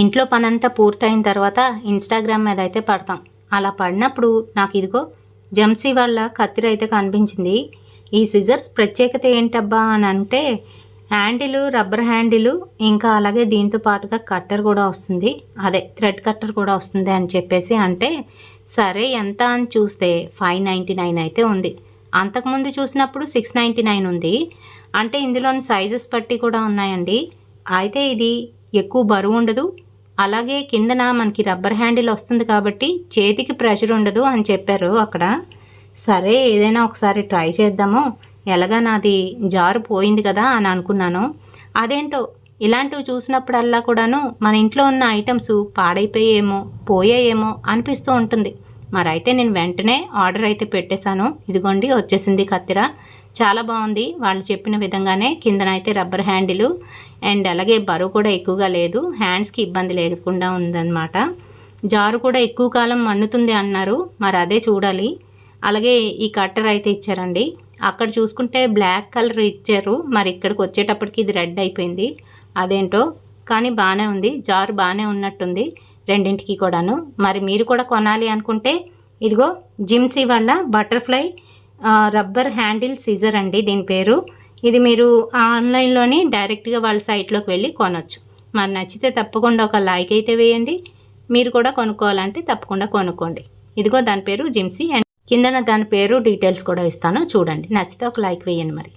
ఇంట్లో పనంతా పూర్తయిన తర్వాత ఇన్స్టాగ్రామ్ మీద అయితే పడతాం. అలా పడినప్పుడు నాకు ఇదిగో జంసీ వాళ్ళ కత్తిర అయితే కనిపించింది. ఈ సిజర్స్ ప్రత్యేకత ఏంటబ్బా అని అంటే హ్యాండిల్ రబ్బర్ హ్యాండిల్ ఇంకా అలాగే దీంతో పాటుగా కట్టర్ కూడా వస్తుంది. అదే థ్రెడ్ కట్టర్ కూడా వస్తుంది అని చెప్పేసి అంటే సరే ఎంత అని చూస్తే ఫైవ్ నైంటీ నైన్ అయితే ఉంది. అంతకుముందు చూసినప్పుడు సిక్స్ నైంటీ నైన్ ఉంది. అంటే ఇందులోని సైజెస్ బట్టి కూడా ఉన్నాయండి. అయితే ఇది ఎక్కువ బరువు ఉండదు. అలాగే కిందన మనకి రబ్బర్ హ్యాండిల్ వస్తుంది కాబట్టి చేతికి ప్రెషర్ ఉండదు అని చెప్పారు అక్కడ. సరే ఏదైనా ఒకసారి ట్రై చేద్దాము. ఎలాగా నాది జారు పోయింది కదా అని అనుకున్నాను. అదేంటో ఇలాంటివి చూసినప్పుడల్లా కూడాను మన ఇంట్లో ఉన్న ఐటమ్స్ పాడైపోయేమో పోయాయేమో అనిపిస్తూ ఉంటుంది. మరైతే నేను వెంటనే ఆర్డర్ అయితే పెట్టేశాను. ఇదిగోండి వచ్చేసింది కత్తిర. చాలా బాగుంది. వాళ్ళు చెప్పిన విధంగానే కిందనైతే రబ్బర్ హ్యాండిల్ అండ్ అలాగే బరువు కూడా ఎక్కువగా లేదు. హ్యాండ్స్కి ఇబ్బంది లేకుండా ఉందన్నమాట. జారు కూడా ఎక్కువ కాలం మన్నుతుంది అన్నారు. మరి అదే చూడాలి. అలాగే ఈ కట్టర్ అయితే ఇచ్చారండి. అక్కడ చూసుకుంటే బ్లాక్ కలర్ ఇచ్చారు. మరి ఇక్కడికి వచ్చేటప్పటికి ఇది రెడ్ అయిపోయింది. అదేంటో? కానీ బాగానే ఉంది. జారు బాగానే ఉన్నట్టుంది. రెండింటికి కూడాను. మరి మీరు కూడా కొనాలి అనుకుంటే ఇదిగో జిమ్సీ వల్ల బటర్ఫ్లై రబ్బర్ హ్యాండిల్ సీజర్ అండి దీని పేరు. ఇది మీరు ఆన్లైన్లోని డైరెక్ట్గా వాళ్ళ సైట్లోకి వెళ్ళి కొనొచ్చు. మరి నచ్చితే తప్పకుండా ఒక లైక్ అయితే వేయండి. మీరు కూడా కొనుక్కోవాలంటే తప్పకుండా కొనుక్కోండి. ఇదిగో దాని పేరు జిమ్సీ అండ్ కిందన దాని పేరు డీటెయిల్స్ కూడా ఇస్తాను. చూడండి. నచ్చితే ఒక లైక్ వేయండి మరి.